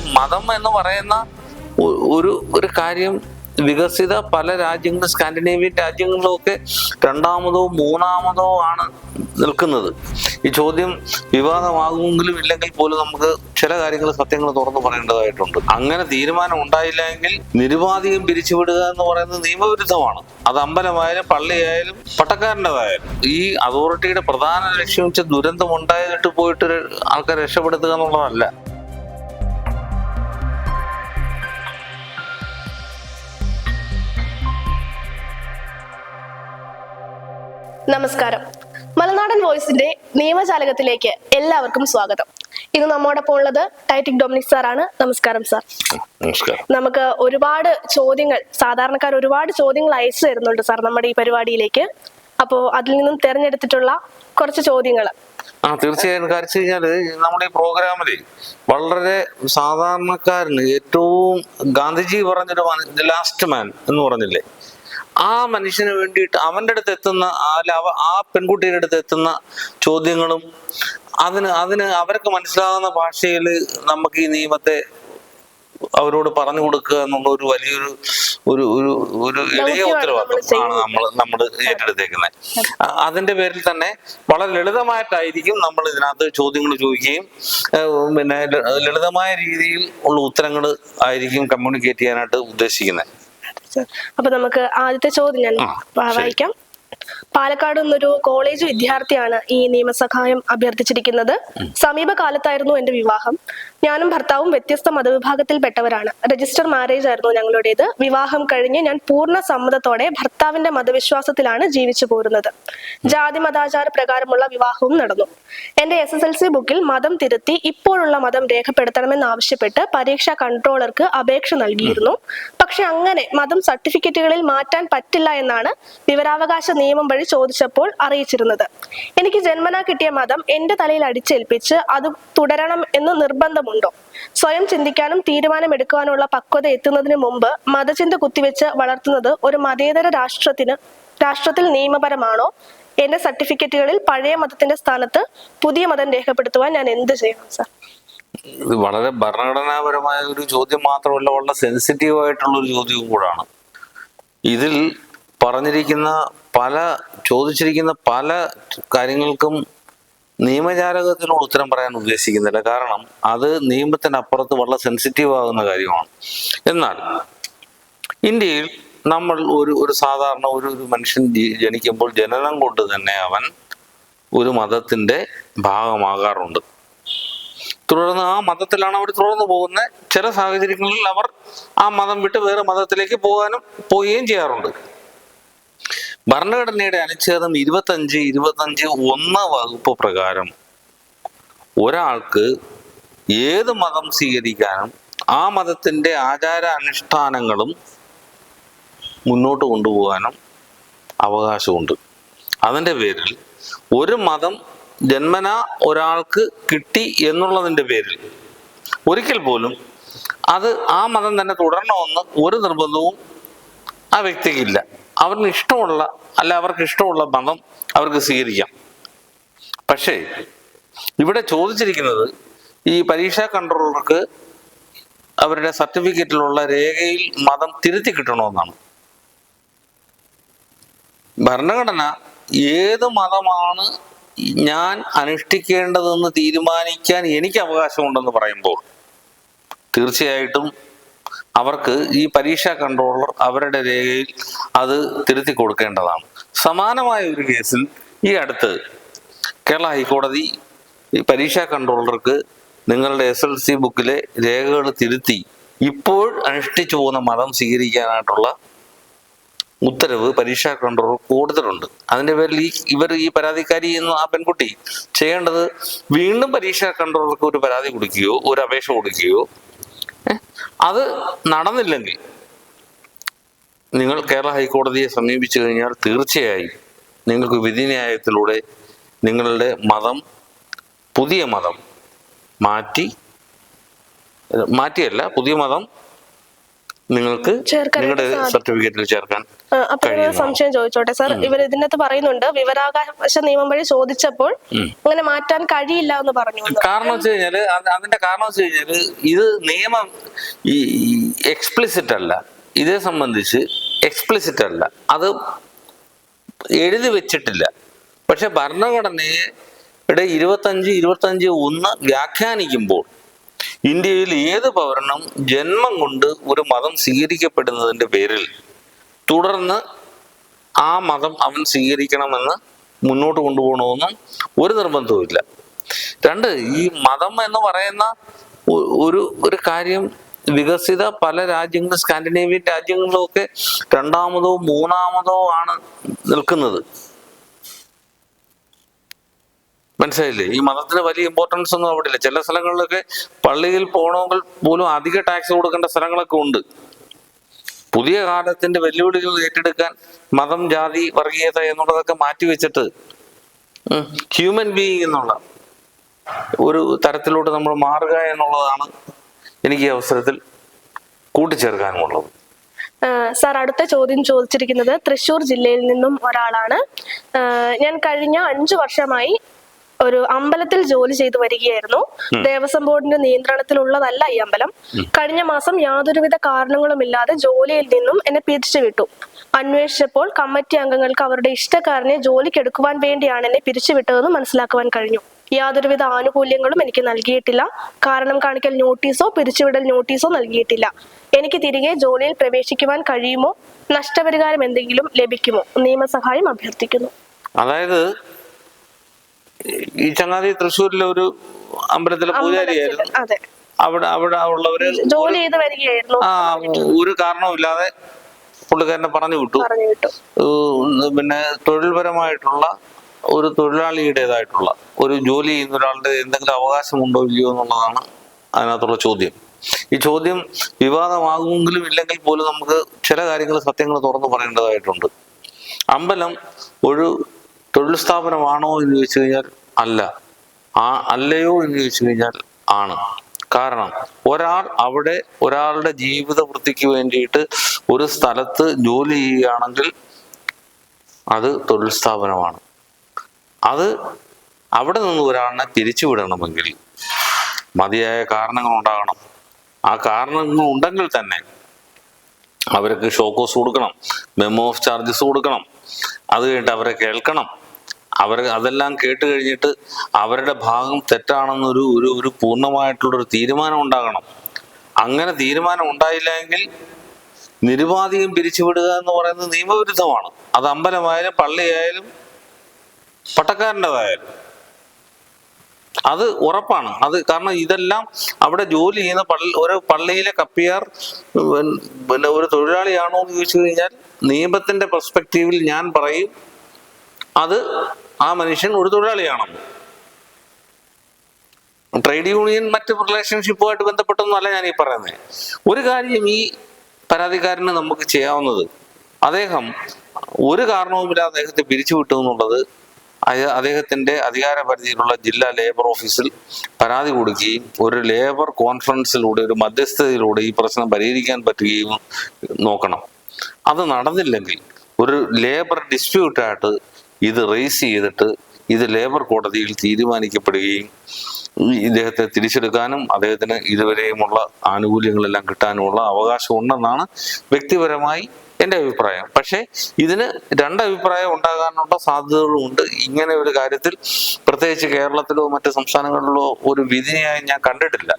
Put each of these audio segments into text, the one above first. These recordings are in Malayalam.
മതം എന്ന് പറയുന്ന ഒരു ഒരു കാര്യം വികസിത പല രാജ്യങ്ങളും സ്കാൻഡിനേവിയൻ രാജ്യങ്ങളിലും ഒക്കെ രണ്ടാമതോ മൂന്നാമതോ ആണ് നിൽക്കുന്നത്. ഈ ചോദ്യം വിവാദമാകുമെങ്കിലും ഇല്ലെങ്കിൽ പോലും നമുക്ക് ചില കാര്യങ്ങൾ സത്യങ്ങൾ തുറന്നു പറയേണ്ടതായിട്ടുണ്ട്. അങ്ങനെ തീരുമാനം ഉണ്ടായില്ല എങ്കിൽ നിരുപാധികം പിരിച്ചുവിടുക എന്ന് പറയുന്നത് നിയമവിരുദ്ധമാണ്. അത് അമ്പലമായാലും പള്ളിയായാലും പട്ടക്കാരന്റെതായാലും. ഈ അതോറിറ്റിയുടെ പ്രധാന ലക്ഷ്യം വെച്ച ദുരന്തം ഉണ്ടായിട്ട് പോയിട്ട് ആൾക്കാരെ രക്ഷപ്പെടുത്തുക എന്നുള്ളതല്ല. നമസ്കാരം. മലനാടൻ വോയിസിന്റെ നിയമജാലകത്തിലേക്ക് എല്ലാവർക്കും സ്വാഗതം. ഇന്ന് നമ്മോടൊപ്പം ഉള്ളത് ടൈറ്റിക് ഡൊമിനിക് സാറാണ്. നമസ്കാരം സാർ. നമസ്കാരം. നമുക്ക് ഒരുപാട് ചോദ്യങ്ങൾ സാധാരണക്കാർ ഒരുപാട് ചോദ്യങ്ങൾ അയച്ചു തരുന്നുണ്ട് സാർ നമ്മുടെ ഈ പരിപാടിയിലേക്ക്. അപ്പോൾ അതിൽ നിന്നും തെരഞ്ഞെടുത്തിട്ടുള്ള കുറച്ച് ചോദ്യങ്ങൾ. ആ തീർച്ചയായും. കാര്യം കഴിഞ്ഞാൽ നമ്മുടെ ഈ പ്രോഗ്രാമിൽ വളരെ സാധാരണക്കാരന് ഏറ്റവും ഗാന്ധിജി പറഞ്ഞൊരു ലാസ്റ്റ് മാൻ എന്ന് പറഞ്ഞില്ലേ? ആ മനുഷ്യന് വേണ്ടിയിട്ട് അവന്റെ അടുത്ത് എത്തുന്ന ആ അല്ല അവ ആ പെൺകുട്ടിയുടെ അടുത്ത് എത്തുന്ന ചോദ്യങ്ങളും അതിന് അതിന് അവർക്ക് മനസ്സിലാകുന്ന ഭാഷയിൽ നമുക്ക് ഈ നിയമത്തെ അവരോട് പറഞ്ഞു കൊടുക്കുക എന്നുള്ള ഒരു വലിയൊരു ഒരു ഒരു ഒരു ഇളയ ദൗത്യമാണ് ഉത്തരവാദിത്വം നമ്മൾ ആണ് നമ്മൾ നമ്മൾ ഏറ്റെടുത്തേക്കുന്നത് അതിന്റെ പേരിൽ തന്നെ വളരെ ലളിതമായിട്ടായിരിക്കും നമ്മൾ ഇതിനകത്ത് ചോദ്യങ്ങൾ ചോദിക്കുകയും പിന്നെ ലളിതമായ രീതിയിൽ ഉള്ള ഉത്തരങ്ങൾ ആയിരിക്കും കമ്മ്യൂണിക്കേറ്റ് ചെയ്യാനായിട്ട് ഉദ്ദേശിക്കുന്നത്. അപ്പൊ നമുക്ക് ആദ്യത്തെ ചോദ്യം ഞാൻ വായിക്കാം. പാലക്കാട് നിന്നൊരു കോളേജ് വിദ്യാർത്ഥിയാണ് ഈ നിയമസഹായം അഭ്യർത്ഥിച്ചിരിക്കുന്നത്. സമീപകാലത്തായിരുന്നു എന്റെ വിവാഹം. ഞാനും ഭർത്താവും വ്യത്യസ്ത മതവിഭാഗത്തിൽപ്പെട്ടവരാണ്. രജിസ്റ്റർ മാരേജ് ആയിരുന്നു ഞങ്ങളുടേത്. വിവാഹം കഴിഞ്ഞ് ഞാൻ പൂർണ സമ്മതത്തോടെ ഭർത്താവിന്റെ മതവിശ്വാസത്തിലാണ് ജീവിച്ചു പോരുന്നത്. ജാതി മതാചാര പ്രകാരമുള്ള വിവാഹവും നടന്നു. എന്റെ എസ് എസ് എൽ സി ബുക്കിൽ മതം തിരുത്തി ഇപ്പോഴുള്ള മതം രേഖപ്പെടുത്തണമെന്നാവശ്യപ്പെട്ട് പരീക്ഷാ കൺട്രോളർക്ക് അപേക്ഷ നൽകിയിരുന്നു. പക്ഷെ അങ്ങനെ മതം സർട്ടിഫിക്കറ്റുകളിൽ മാറ്റാൻ പറ്റില്ല എന്നാണ് വിവരാവകാശ നിയമം വഴി ചോദിച്ചപ്പോൾ അറിയിച്ചിരുന്നത്. എനിക്ക് ജന്മനാ കിട്ടിയ മതം എന്റെ തലയിൽ അടിച്ചേൽപ്പിച്ച് അത് തുടരണം എന്ന് നിർബന്ധമുണ്ടോ? സ്വയം ചിന്തിക്കാനും തീരുമാനമെടുക്കാനുള്ള പക്വത എത്തുന്നതിന് മുമ്പ് മതചിന്ത കുത്തിവെച്ച് വളർത്തുന്നത് ഒരു മതേതര രാഷ്ട്രത്തിന് രാഷ്ട്രത്തിൽ നിയമപരമാണോ? എന്റെ സർട്ടിഫിക്കറ്റുകളിൽ പഴയ മതത്തിന്റെ സ്ഥാനത്ത് പുതിയ മതം രേഖപ്പെടുത്തുവാൻ ഞാൻ എന്ത് ചെയ്യണം സർ ഇത് വളരെ ഭരണഘടനാപരമായ ഒരു ചോദ്യം മാത്രമല്ല വളരെ സെൻസിറ്റീവ് ആയിട്ടുള്ള ഒരു ചോദ്യവും കൂടാണ്. ഇതിൽ പറഞ്ഞിരിക്കുന്ന പല ചോദിച്ചിരിക്കുന്ന പല കാര്യങ്ങൾക്കും നിയമജാലകത്തിനോട് ഉത്തരം പറയാൻ ഉദ്ദേശിക്കുന്നില്ല. കാരണം അത് നിയമത്തിനപ്പുറത്ത് വളരെ സെൻസിറ്റീവ് ആകുന്ന കാര്യമാണ്. എന്നാൽ ഇന്ത്യയിൽ നമ്മൾ ഒരു ഒരു സാധാരണ ഒരു ഒരു മനുഷ്യൻ ജനിക്കുമ്പോൾ ജനനം കൊണ്ട് തന്നെ അവൻ ഒരു മതത്തിന്റെ ഭാഗമാകാറുണ്ട്. തുടർന്ന് ആ മതത്തിലാണ് അവർ തുടർന്ന് പോകുന്നത്. ചില സാഹചര്യങ്ങളിൽ അവർ ആ മതം വിട്ട് വേറെ മതത്തിലേക്ക് പോകാനും പോവുകയും ചെയ്യാറുണ്ട്. ഭരണഘടനയുടെ അനുച്ഛേദം ഇരുപത്തഞ്ച് ഇരുപത്തഞ്ച് ഒന്ന് വകുപ്പ് പ്രകാരം ഒരാൾക്ക് ഏത് മതം സ്വീകരിക്കാനും ആ മതത്തിന്റെ ആചാര അനുഷ്ഠാനങ്ങളും മുന്നോട്ട് കൊണ്ടുപോകാനും അവകാശമുണ്ട്. അതിന്റെ പേരിൽ ഒരു മതം ജന്മന ഒരാൾക്ക് കിട്ടി എന്നുള്ളതിന്റെ പേരിൽ ഒരിക്കൽ പോലും അത് ആ മതം തന്നെ തുടരണമെന്ന് ഒരു നിർബന്ധവും ആ വ്യക്തിക്കില്ല അവർക്ക് ഇഷ്ടമുള്ള അല്ല അവർക്ക് ഇഷ്ടമുള്ള മതം അവർക്ക് സ്വീകരിക്കാം. പക്ഷേ ഇവിടെ ചോദിച്ചിരിക്കുന്നത് ഈ പരീക്ഷാ കൺട്രോളർക്ക് അവരുടെ സർട്ടിഫിക്കറ്റിലുള്ള രേഖയിൽ മതം തിരുത്തി കിട്ടണമെന്നാണ്. ഭരണഘടന ഏത് മതമാണ് ഞാൻ അനുഷ്ഠിക്കേണ്ടതെന്ന് തീരുമാനിക്കാൻ എനിക്ക് അവകാശമുണ്ടെന്ന് പറയുമ്പോൾ തീർച്ചയായിട്ടും അവർക്ക് ഈ പരീക്ഷാ കൺട്രോളർ അവരുടെ രേഖയിൽ അത് തിരുത്തി കൊടുക്കേണ്ടതാണ്. സമാനമായ ഒരു കേസിൽ ഈ അടുത്ത് കേരള ഹൈക്കോടതി ഈ പരീക്ഷാ കൺട്രോളർക്ക് നിങ്ങളുടെ എസ് എൽ സി ബുക്കിലെ രേഖകൾ തിരുത്തി ഇപ്പോൾ അനുഷ്ഠിച്ചു പോകുന്ന മതം സ്വീകരിക്കാനായിട്ടുള്ള ഉത്തരവ് പരീക്ഷാ കൺട്രോൾ കൂടുതലുണ്ട് അതിന്റെ പേരിൽ ഈ ഇവർ ഈ പരാതിക്കാരി എന്ന ആ പെൺകുട്ടി ചെയ്യേണ്ടത് വീണ്ടും പരീക്ഷാ കൺട്രോളർക്ക് ഒരു പരാതി കൊടുക്കുകയോ ഒരു അപേക്ഷ കൊടുക്കുകയോ അത് നടന്നില്ലെങ്കിൽ നിങ്ങൾ കേരള ഹൈക്കോടതിയെ സമീപിച്ചു കഴിഞ്ഞാൽ തീർച്ചയായും നിങ്ങൾക്ക് വിധിന്യായത്തിലൂടെ നിങ്ങളുടെ മതം പുതിയ മതം മാറ്റി മാറ്റിയല്ല പുതിയ മതം നിങ്ങൾക്ക് നിങ്ങളുടെ സർട്ടിഫിക്കറ്റിൽ ചേർക്കാൻ അപ്പൊ സംശയം ചോദിച്ചോട്ടെ. സാർ ഇവർ ഇതിനകത്ത് പറയുന്നുണ്ട് വിവരാവകാശ നിയമം വഴി ചോദിച്ചപ്പോൾ അങ്ങനെ മാറ്റാൻ കഴിയില്ല എന്ന് പറഞ്ഞു. കാരണം വെച്ച് കഴിഞ്ഞാൽ അതിന്റെ കാരണം വെച്ച് കഴിഞ്ഞാൽ ഇത് നിയമം ഈ എക്സ്പ്ലിസിറ്റ് അല്ല. ഇതേ സംബന്ധിച്ച് എക്സ്പ്ലിസിറ്റ് അല്ല. അത് എഴുതി വെച്ചിട്ടില്ല. പക്ഷെ ഭരണഘടനയുടെ ഇരുപത്തഞ്ച് ഇരുപത്തഞ്ച് ഒന്ന് വ്യാഖ്യാനിക്കുമ്പോൾ ഇന്ത്യയിൽ ഏത് പൗരനും ജന്മം കൊണ്ട് ഒരു മതം സ്വീകരിക്കപ്പെടുന്നതിന്റെ പേരിൽ തുടർന്ന് ആ മതം അവൻ സ്വീകരിക്കണമെന്ന് മുന്നോട്ട് കൊണ്ടുപോകണമെന്നും ഒരു നിർബന്ധവുമില്ല രണ്ട് ഈ മതം എന്ന് പറയുന്ന ഒരു ഒരു കാര്യം വികസിത പല രാജ്യങ്ങളും സ്കാൻഡിനേവിയൻ രാജ്യങ്ങളിലും ഒക്കെ രണ്ടാമതോ മൂന്നാമതോ ആണ് നിൽക്കുന്നത്. മനസ്സിലായില്ലേ? ഈ മതത്തിന് വലിയ ഇമ്പോർട്ടൻസ് ഒന്നും അവിടെ ഇല്ല. ചില സ്ഥലങ്ങളിലൊക്കെ പള്ളിയിൽ പോകണമെങ്കിൽ പോലും അധിക ടാക്സ് കൊടുക്കേണ്ട സ്ഥലങ്ങളൊക്കെ ഉണ്ട്. പുതിയ കാലത്തിന്റെ വെല്ലുവിളികൾ ഏറ്റെടുക്കാൻ മതം ജാതി വർഗീയത എന്നുള്ളതൊക്കെ മാറ്റിവെച്ചിട്ട് ഹ്യൂമൻ ബീയിങ് എന്നുള്ള ഒരു തരത്തിലോട്ട് നമ്മൾ മാറുക എന്നുള്ളതാണ് എനിക്ക് ഈ അവസരത്തിൽ കൂട്ടിച്ചേർക്കാനുമുള്ളത്. സാർ അടുത്ത ചോദ്യം ചോദിച്ചിരിക്കുന്നത് തൃശൂർ ജില്ലയിൽ നിന്നും ഒരാളാണ്. ഞാൻ കഴിഞ്ഞ അഞ്ചു വർഷമായി ഒരു അമ്പലത്തിൽ ജോലി ചെയ്തു വരികയായിരുന്നു. ദേവസ്വം ബോർഡിന്റെ നിയന്ത്രണത്തിലുള്ളതല്ല ഈ അമ്പലം. കഴിഞ്ഞ മാസം യാതൊരുവിധ കാരണങ്ങളും ഇല്ലാതെ ജോലിയിൽ നിന്നും എന്നെ പിരിച്ചു വിട്ടു. അന്വേഷിച്ചപ്പോൾ കമ്മിറ്റി അംഗങ്ങൾക്ക് അവരുടെ ഇഷ്ടക്കാരനെ ജോലിക്കെടുക്കുവാൻ വേണ്ടിയാണ് എന്നെ പിരിച്ചുവിട്ടതെന്ന് മനസ്സിലാക്കുവാൻ കഴിഞ്ഞു. യാതൊരുവിധ ആനുകൂല്യങ്ങളും എനിക്ക് നൽകിയിട്ടില്ല. കാരണം കാണിക്കൽ നോട്ടീസോ പിരിച്ചുവിടൽ നോട്ടീസോ നൽകിയിട്ടില്ല. എനിക്ക് തിരികെ ജോലിയിൽ പ്രവേശിക്കുവാൻ കഴിയുമോ? നഷ്ടപരിഹാരം എന്തെങ്കിലും ലഭിക്കുമോ? നിയമസഹായം അഭ്യർത്ഥിക്കുന്നു. അതായത് ഈ ചങ്ങാതി തൃശ്ശൂരിലെ ഒരു അമ്പലത്തിലെ പൂജാരിയായിരുന്നു. അവിടെ അവിടെ ഉള്ളവര് ജോലി ചെയ്ത് വരികയായിരുന്നു. ആ ഒരു കാരണവുമില്ലാതെ പുള്ളിക്കാരനെ പറഞ്ഞു വിട്ടു. പിന്നെ തൊഴിൽപരമായിട്ടുള്ള ഒരു തൊഴിലാളിയുടേതായിട്ടുള്ള ഒരു ജോലി ചെയ്യുന്ന ഒരാളുടെ എന്തെങ്കിലും അവകാശമുണ്ടോ ഇല്ലയോ എന്നുള്ളതാണ് അതിനകത്തുള്ള ചോദ്യം. ഈ ചോദ്യം വിവാദമാകുമെങ്കിലും ഇല്ലെങ്കിൽ പോലും നമുക്ക് ചില കാര്യങ്ങൾ സത്യങ്ങൾ തുറന്നു പറയേണ്ടതായിട്ടുണ്ട്. അമ്പലം ഒരു തൊഴിൽ സ്ഥാപനമാണോ എന്ന് ചോദിച്ചു കഴിഞ്ഞാൽ അല്ല. ആ അല്ലയോ എന്ന് ചോദിച്ചു കഴിഞ്ഞാൽ ആണ്. കാരണം ഒരാൾ അവിടെ ഒരാളുടെ ജീവിത വൃത്തിക്ക് വേണ്ടിയിട്ട് ഒരു സ്ഥലത്ത് ജോലി ചെയ്യുകയാണെങ്കിൽ അത് തൊഴിൽ സ്ഥാപനമാണ് അത് അവിടെ നിന്ന് ഒരാളിനെ പിരിച്ചുവിടണമെങ്കിൽ മതിയായ കാരണങ്ങൾ ഉണ്ടാകണം. ആ കാരണങ്ങൾ ഉണ്ടെങ്കിൽ തന്നെ അവർക്ക് ഷോക്കോസ് കൊടുക്കണം മെമ്മോ ഓഫ് ചാർജസ് കൊടുക്കണം അത് കഴിഞ്ഞിട്ട് അവരെ കേൾക്കണം. അവർ അതെല്ലാം കേട്ട് കഴിഞ്ഞിട്ട് അവരുടെ ഭാഗം തെറ്റാണെന്നൊരു ഒരു ഒരു പൂർണമായിട്ടുള്ളൊരു തീരുമാനം ഉണ്ടാകണം. അങ്ങനെ തീരുമാനം ഉണ്ടായില്ല എങ്കിൽ നിരുപാധികം പിരിച്ചുവിടുക എന്ന് പറയുന്നത് നിയമവിരുദ്ധമാണ്. അത് അമ്പലമായാലും പള്ളിയായാലും പട്ടക്കാരന്റെതായാലും. അത് ഉറപ്പാണ്. അത് കാരണം ഇതെല്ലാം അവിടെ ജോലി ചെയ്യുന്ന പള്ളി ഒരു പള്ളിയിലെ കപ്പിയാർ പിന്നെ ഒരു തൊഴിലാളിയാണോ എന്ന് ചോദിച്ചു കഴിഞ്ഞാൽ നിയമത്തിന്റെ പെർസ്പെക്റ്റീവിൽ ഞാൻ പറയും അത് ആ മനുഷ്യൻ ഒരു തൊഴിലാളിയാണോ. ട്രേഡ് യൂണിയൻ മറ്റ് റിലേഷൻഷിപ്പുമായിട്ട് ബന്ധപ്പെട്ടൊന്നുമല്ല ഞാൻ ഈ പറയുന്നത് ഒരു കാര്യം ഈ പരാതിക്കാരന് നമുക്ക് ചെയ്യാവുന്നത് അദ്ദേഹം ഒരു കാരണവുമില്ല അദ്ദേഹത്തെ പിരിച്ചുവിട്ടു എന്നുള്ളത് അദ്ദേഹത്തിന്റെ അധികാര പരിധിയിലുള്ള ജില്ലാ ലേബർ ഓഫീസിൽ പരാതി കൊടുക്കുകയും ഒരു ലേബർ കോൺഫറൻസിലൂടെ ഒരു മധ്യസ്ഥതയിലൂടെ ഈ പ്രശ്നം പരിഹരിക്കാൻ പറ്റുകയും നോക്കണം. അത് നടന്നില്ലെങ്കിൽ ഒരു ലേബർ ഡിസ്പ്യൂട്ടായിട്ട് ഇത് റേസ് ചെയ്തിട്ട് ഇത് ലേബർ കോടതിയിൽ തീരുമാനിക്കപ്പെടുകയും ഇദ്ദേഹത്തെ തിരിച്ചെടുക്കാനും അദ്ദേഹത്തിന് ഇതുവരെയുമുള്ള ആനുകൂല്യങ്ങളെല്ലാം കിട്ടാനുമുള്ള അവകാശം ഉണ്ടെന്നാണ് വ്യക്തിപരമായി എന്റെ അഭിപ്രായം. പക്ഷേ ഇതിന് രണ്ട് അഭിപ്രായം ഉണ്ടാകാനുള്ള സാധ്യതകളുമുണ്ട് ഇങ്ങനെ ഒരു കാര്യത്തിൽ പ്രത്യേകിച്ച് കേരളത്തിലോ മറ്റ് സംസ്ഥാനങ്ങളിലോ ഒരു വിധിയായി ഞാൻ കണ്ടിട്ടില്ല.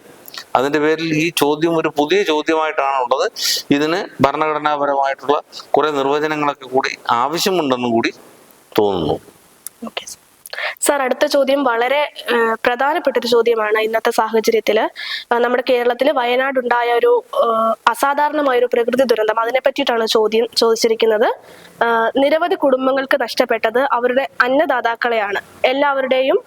അതിന്റെ പേരിൽ ഈ ചോദ്യം ഒരു പുതിയ ചോദ്യമായിട്ടാണ് ഉള്ളത്. ഇതിന് ഭരണഘടനാപരമായിട്ടുള്ള കുറെ നിർവചനങ്ങളൊക്കെ കൂടി ആവശ്യമുണ്ടെന്നും കൂടി ok Eu. സാർ അടുത്ത ചോദ്യം വളരെ പ്രധാനപ്പെട്ട ഒരു ചോദ്യമാണ് ഇന്നത്തെ സാഹചര്യത്തിൽ നമ്മുടെ കേരളത്തിൽ വയനാടുണ്ടായ ഒരു അസാധാരണമായ ഒരു പ്രകൃതി ദുരന്തം. അതിനെ പറ്റിയിട്ടാണ് ചോദ്യം ചോദിച്ചിരിക്കുന്നത്. നിരവധി കുടുംബങ്ങൾക്ക് നഷ്ടപ്പെട്ടത് അവരുടെ അന്നദാതാക്കളെയാണ്. എല്ലാവരുടെയും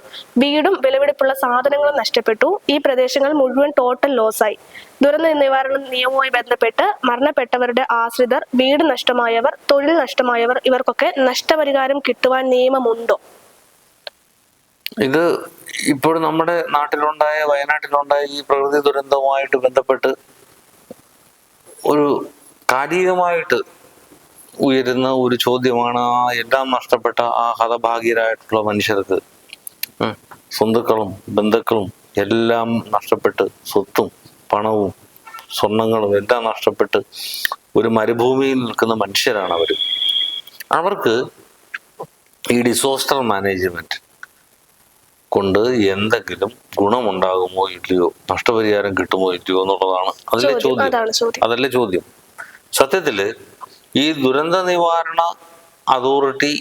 വീടും വിലപിടിപ്പുള്ള സാധനങ്ങളും നഷ്ടപ്പെട്ടു. ഈ പ്രദേശങ്ങൾ മുഴുവൻ ടോട്ടൽ ലോസായി ദുരന്ത നിവാരണ നിയമവുമായി ബന്ധപ്പെട്ട് മരണപ്പെട്ടവരുടെ ആശ്രിതർ വീട് നഷ്ടമായവർ തൊഴിൽ നഷ്ടമായവർ ഇവർക്കൊക്കെ നഷ്ടപരിഹാരം കിട്ടുവാൻ നിയമമുണ്ടോ? ഇത് ഇപ്പോൾ നമ്മുടെ നാട്ടിലുണ്ടായ വയനാട്ടിലുണ്ടായ ഈ പ്രകൃതി ദുരന്തവുമായിട്ട് ബന്ധപ്പെട്ട് ഒരു കാലികമായിട്ട് ഉയരുന്ന ഒരു ചോദ്യമാണ് ആ എല്ലാം നഷ്ടപ്പെട്ട ആ ഹതഭാഗ്യരായിട്ടുള്ള മനുഷ്യർക്ക്. സ്വന്തുക്കളും ബന്ധുക്കളും എല്ലാം നഷ്ടപ്പെട്ട് സ്വത്തും പണവും സ്വർണങ്ങളും എല്ലാം നഷ്ടപ്പെട്ട് ഒരു മരുഭൂമിയിൽ നിൽക്കുന്ന മനുഷ്യരാണ് അവർ അവർക്ക് ഈ ഡിസോസ്റ്റർ മാനേജ്മെന്റ് കൊണ്ട് എന്തെങ്കിലും ഗുണമുണ്ടാകുമോ ഇല്ലയോ? നഷ്ടപരിഹാരം കിട്ടുമോ ഇല്ലയോ എന്നുള്ളതാണ് അതിലെ ചോദ്യം. അതല്ലേ ചോദ്യം. സത്യത്തിൽ ഈ ദുരന്ത നിവാരണ അതോറിറ്റി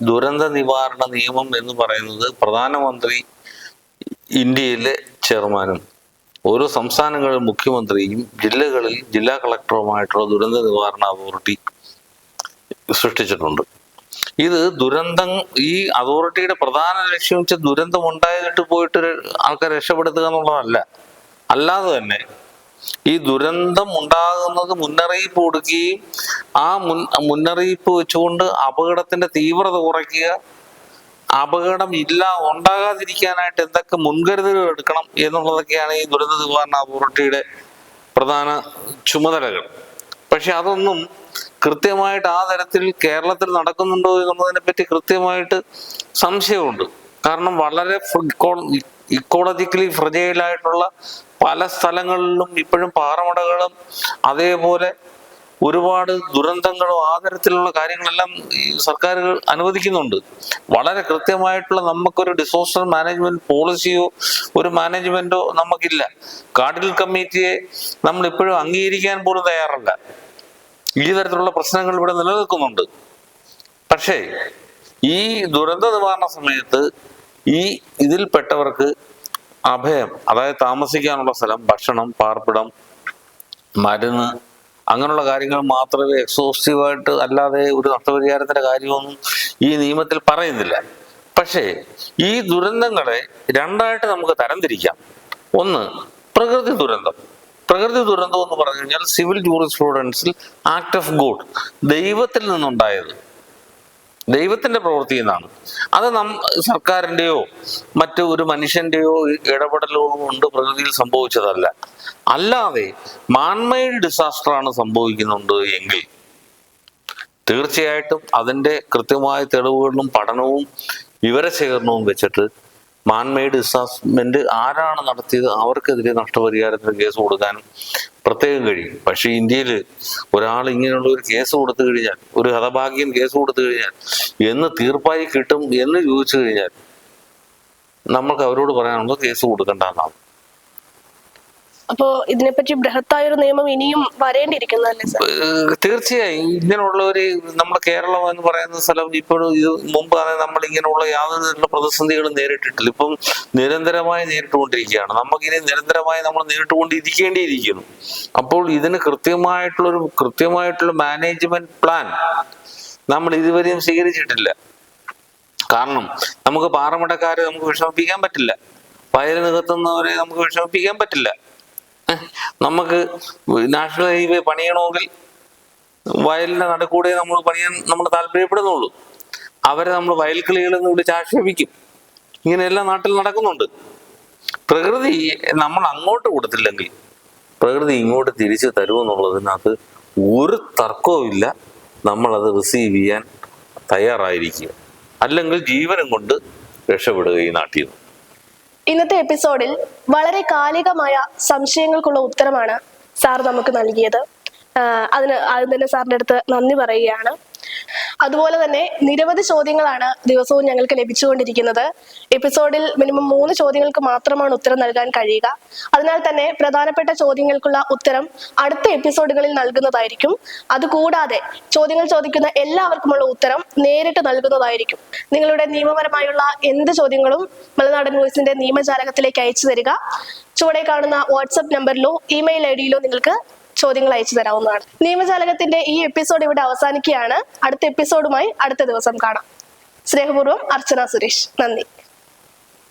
ദുരന്ത നിവാരണ നിയമം എന്ന് പറയുന്നത് പ്രധാനമന്ത്രി ഇന്ത്യയിലെ ചെയർമാനും ഓരോ സംസ്ഥാനങ്ങളിൽ മുഖ്യമന്ത്രിയും ജില്ലകളിൽ ജില്ലാ കളക്ടറുമായിട്ടുള്ള ദുരന്ത നിവാരണ അതോറിറ്റി സൃഷ്ടിച്ചിട്ടുണ്ട്. ഇത് ദുരന്തം ഈ അതോറിറ്റിയുടെ പ്രധാന ലക്ഷ്യം വെച്ച് ദുരന്തം ഉണ്ടായിട്ട് പോയിട്ട് ആൾക്കാരെ രക്ഷപ്പെടുത്തുക എന്നുള്ളതല്ല. അല്ലാതെ തന്നെ ഈ ദുരന്തം ഉണ്ടാകുന്നത് മുന്നറിയിപ്പ് കൊടുക്കുകയും ആ മുൻ മുന്നറിയിപ്പ് വെച്ചുകൊണ്ട് അപകടത്തിന്റെ തീവ്രത കുറയ്ക്കുക അപകടം ഇല്ല ഉണ്ടാകാതിരിക്കാനായിട്ട് എന്തൊക്കെ മുൻകരുതലുകൾ എടുക്കണം എന്നുള്ളതൊക്കെയാണ് ഈ ദുരന്ത നിവാരണ അതോറിറ്റിയുടെ പ്രധാന ചുമതലകൾ. പക്ഷെ അതൊന്നും കൃത്യമായിട്ട് ആ തരത്തിൽ കേരളത്തിൽ നടക്കുന്നുണ്ടോ എന്നുള്ളതിനെ പറ്റി കൃത്യമായിട്ട് സംശയമുണ്ട്. കാരണം വളരെ ഇക്കോളജിക്കലി ഫ്രജൈലായിട്ടുള്ള പല സ്ഥലങ്ങളിലും ഇപ്പോഴും പാറമടകളും അതേപോലെ ഒരുപാട് ദുരന്തങ്ങളും ആ തരത്തിലുള്ള കാര്യങ്ങളെല്ലാം ഈ സർക്കാരുകൾ അനുവദിക്കുന്നുണ്ട്. വളരെ കൃത്യമായിട്ടുള്ള നമുക്കൊരു ഡിസോസ്റ്റർ മാനേജ്മെന്റ് പോളിസിയോ ഒരു മാനേജ്മെന്റോ നമുക്കില്ല. കാർഡിൽ കമ്മിറ്റിയെ നമ്മൾ ഇപ്പോഴും അംഗീകരിക്കാൻ പോലും തയ്യാറല്ല. ഈ തരത്തിലുള്ള പ്രശ്നങ്ങൾ ഇവിടെ നിലനിൽക്കുന്നുണ്ട്. പക്ഷേ ഈ ദുരന്ത നിവാരണ സമയത്ത് ഈ ഇതിൽപ്പെട്ടവർക്ക് അഭയം അതായത് താമസിക്കാനുള്ള സ്ഥലം ഭക്ഷണം പാർപ്പിടം മരുന്ന് അങ്ങനെയുള്ള കാര്യങ്ങൾ മാത്രമേ എക്സോസ്റ്റീവായിട്ട് അല്ലാതെ ഒരു നഷ്ടപരിഹാരത്തിന്റെ കാര്യമൊന്നും ഈ നിയമത്തിൽ പറയുന്നില്ല. പക്ഷേ ഈ ദുരന്തങ്ങളെ രണ്ടായിട്ട് നമുക്ക് തരംതിരിക്കാം ഒന്ന് പ്രകൃതി ദുരന്തം. പ്രകൃതി ദുരന്തം എന്ന് പറഞ്ഞു കഴിഞ്ഞാൽ സിവിൽ ജൂറിസ്പ്രൂഡൻസിൽ ആക്ട് ഓഫ് ഗോഡ് ദൈവത്തിൽ നിന്നുണ്ടായത്. ദൈവത്തിന്റെ പ്രവൃത്തി എന്നാണ്. അത് നം സർക്കാരിന്റെയോ മറ്റു ഒരു മനുഷ്യന്റെയോ ഇടപെടലോ കൊണ്ട് പ്രകൃതിയിൽ സംഭവിച്ചതല്ല. അല്ലാതെ മാൻമെയ്ഡ് ഡിസാസ്റ്റർ ആണ് സംഭവിക്കുന്നുണ്ട് എങ്കിൽ തീർച്ചയായിട്ടും അതിന്റെ കൃത്യമായ തെളിവുകളും പഠനവും വിവരശേഖരണവും വെച്ചിട്ട് മാൻമെയ്ഡ് അസസ്മെന്റ് ആരാണ് നടത്തിയത്? അവർക്കെതിരെ നഷ്ടപരിഹാരത്തിന് കേസ് കൊടുക്കാനും പ്രത്യേകം കഴിയും. പക്ഷേ ഇന്ത്യയിൽ ഒരാൾ ഇങ്ങനെയുള്ള ഒരു കേസ് കൊടുത്തു കഴിഞ്ഞാൽ ഒരു ഹതഭാഗ്യൻ കേസ് കൊടുത്തു കഴിഞ്ഞാൽ എന്ന് തീർപ്പായി കിട്ടും എന്ന് ചോദിച്ചു കഴിഞ്ഞാൽ നമ്മൾക്ക് അവരോട് പറയാനുള്ള കേസ് കൊടുക്കണ്ടെന്നാണ് അപ്പോ ഇതിനെപ്പറ്റി ബൃഹത്തായ ഒരു നിയമം ഇനിയും വരേണ്ടിയിരിക്കുന്നതല്ലേ തീർച്ചയായും ഇങ്ങനെയുള്ള ഒരു നമ്മുടെ കേരളം എന്ന് പറയുന്ന സ്ഥലം ഇപ്പോഴും ഇത് മുമ്പ് നമ്മൾ ഇങ്ങനെയുള്ള യാതൊരു തരത്തിലുള്ള പ്രതിസന്ധികളും നേരിട്ടിട്ടില്ല. ഇപ്പം നിരന്തരമായി നേരിട്ടുകൊണ്ടിരിക്കുകയാണ്. നമുക്കിനി നിരന്തരമായി നമ്മൾ നേരിട്ടുകൊണ്ടിരിക്കേണ്ടിയിരിക്കുന്നു. അപ്പോൾ ഇതിന് കൃത്യമായിട്ടുള്ളൊരു കൃത്യമായിട്ടുള്ള മാനേജ്മെന്റ് പ്ലാൻ നമ്മൾ ഇതുവരെയും സ്വീകരിച്ചിട്ടില്ല. കാരണം നമുക്ക് പാറമടക്കാരെ നമുക്ക് വിഷമിപ്പിക്കാൻ പറ്റില്ല. വയൽ നികത്തുന്നവരെ നമുക്ക് വിഷമിപ്പിക്കാൻ പറ്റില്ല. നമുക്ക് നാഷണൽ ഹൈവേ പണിയണമെങ്കിൽ വയലിന്റെ നടുക്കൂടെ നമ്മൾ പണിയാൻ നമ്മൾ താല്പര്യപ്പെടുന്നുള്ളൂ. അവരെ നമ്മൾ വയൽക്കിളികൾ എന്ന് വിളിച്ച് ആക്ഷേപിക്കും. ഇങ്ങനെയെല്ലാം നാട്ടിൽ നടക്കുന്നുണ്ട്. പ്രകൃതി നമ്മൾ അങ്ങോട്ട് കൊടുത്തില്ലെങ്കിൽ പ്രകൃതി ഇങ്ങോട്ട് തിരിച്ചു തരുമെന്നുള്ളതിനകത്ത് ഒരു തർക്കവുമില്ല നമ്മളത് റിസീവ് ചെയ്യാൻ തയ്യാറായിരിക്കുക. അല്ലെങ്കിൽ ജീവനം കൊണ്ട് രക്ഷപ്പെടുക ഈ നാട്ടിൽ നിന്ന്. ഇന്നത്തെ എപ്പിസോഡിൽ വളരെ കാലികമായ സംശയങ്ങൾക്കുള്ള ഉത്തരമാണ് സാർ നമുക്ക് നൽകിയത്. അതിന് ആദ്യം തന്നെ സാറിന്റെ അടുത്ത് നന്ദി പറയുകയാണ്. അതുപോലെ തന്നെ നിരവധി ചോദ്യങ്ങളാണ് ദിവസവും ഞങ്ങൾക്ക് ലഭിച്ചുകൊണ്ടിരിക്കുന്നത്. എപ്പിസോഡിൽ മിനിമം മൂന്ന് ചോദ്യങ്ങൾക്ക് മാത്രമാണ് ഉത്തരം നൽകാൻ കഴിയുക. അതിനാൽ തന്നെ പ്രധാനപ്പെട്ട ചോദ്യങ്ങൾക്കുള്ള ഉത്തരം അടുത്ത എപ്പിസോഡുകളിൽ നൽകുന്നതായിരിക്കും. അതുകൂടാതെ ചോദ്യങ്ങൾ ചോദിക്കുന്ന എല്ലാവർക്കുമുള്ള ഉത്തരം നേരിട്ട് നൽകുന്നതായിരിക്കും. നിങ്ങളുടെ നിയമപരമായുള്ള എന്ത് ചോദ്യങ്ങളും മലനാടൻ വോയിസിന്റെ നിയമജാലകത്തിലേക്ക് അയച്ചു തരിക. ചുവടെ കാണുന്ന വാട്സപ്പ് നമ്പറിലോ ഇമെയിൽ ഐ ഡിയിലോ നിങ്ങൾക്ക് ചോദ്യങ്ങൾ അയച്ചു തരാവുന്നതാണ്. നിയമജാലകത്തിന്റെ ഈ എപ്പിസോഡ് ഇവിടെ അവസാനിക്കുകയാണ്. അടുത്ത എപ്പിസോഡുമായി അടുത്ത ദിവസം കാണാം. സ്നേഹപൂർവം അർച്ചന സുരേഷ്. നന്ദി.